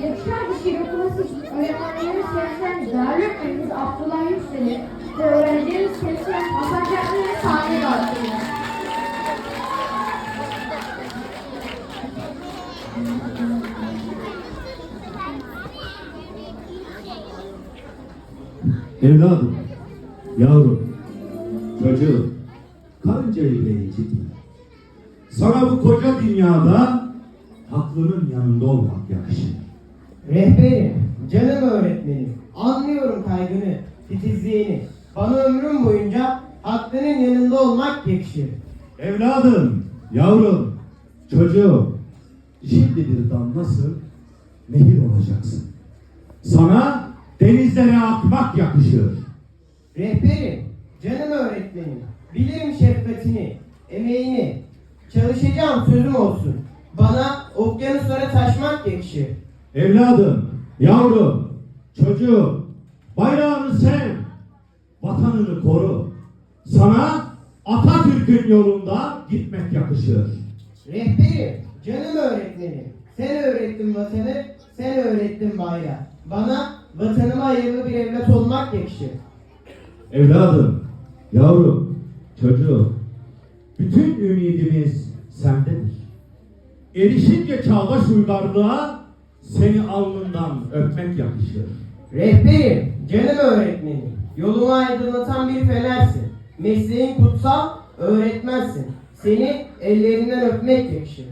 Yakışan bir şiir okuması için öğretmenlerimiz temsilen değerli öğretmenimiz Abdullah Yüksel'i ve öğrencilerimiz temsilen Hasan Çaklı'nın sahneye davet. Evladım, yavrum, çocuğum, karıncayı bile incitme. Sana bu koca dünyada haklının yanında olmak yakışır. Rehberim, canım öğretmenim, anlıyorum kaygını, titizliğini. Bana ömrüm boyunca haklının yanında olmak yakışır. Evladım, yavrum, çocuğum, şimdi bir damlasın, nehir olacaksın. Sana denizlere akmak yakışır. Rehberim, canım öğretmenim, bilirim şefkatini, emeğini. Çalışacağım sözüm olsun. Bana okyanuslara taşmak yakışır. Evladım, yavrum, çocuğum, bayrağını sev, vatanını koru. Sana Atatürk'ün yolunda gitmek yakışır. Rehberim, canım öğretmenim, sen öğrettin vatanı, sen öğrettin bayrağı. Bana vatanıma hayırlı bir evlat olmak yakışır. Evladım, yavrum, çocuğum, bütün ümidimiz sendedir. Erişince çağdaş uygarlığa seni alnından öpmek yakışır. Rehberim, canım öğretmenim, yolumu aydınlatan bir fenersin. Mesleğin kutsal, öğretmensin. Seni ellerinden öpmek yakışır.